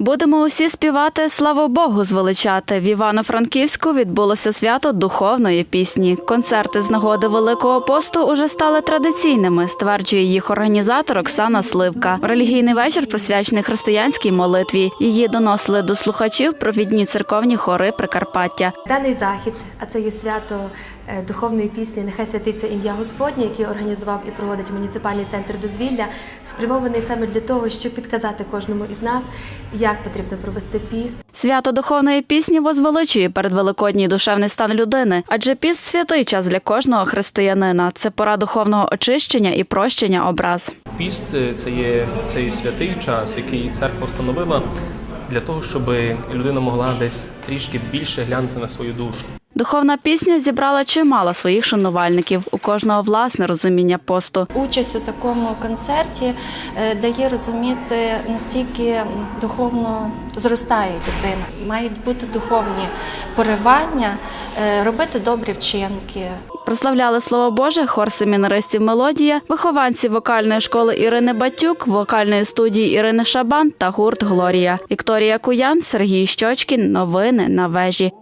Будемо усі співати славу Богу звеличати. В Івано-Франківську відбулося свято духовної пісні. Концерти з нагоди Великого посту уже стали традиційними, стверджує їх організатор Оксана Сливка. Релігійний вечір присвячений християнській молитві. Її доносили до слухачів провідні церковні хори Прикарпаття. Даний захід, а це є свято духовної пісні Нехай святиться ім'я Господнє, який організував і проводить муніципальний центр дозвілля, спрямований саме для того, щоб підказати кожному із нас, як потрібно провести піст, Свято духовної пісні возвеличує передвеликодній душевний стан людини, адже піст святий час для кожного християнина. Це пора духовного очищення і прощення образ. Піст е, це є цей святий час, який церква встановила для того, щоб людина могла десь трішки більше глянути на свою душу. Духовна пісня зібрала чимало своїх шанувальників. У кожного власне розуміння посту. Участь у такому концерті е, дає розуміти, настільки духовно зростає людина. Мають бути духовні поривання, е, робити добрі вчинки, Прославляли слово Боже хор семінаристів Мелодія, вихованці вокальної школи Ірини Батюк, вокальної студії Ірини Шабан та гурт Глорія. Вікторія Куян, Сергій Щочкін. Новини на вежі.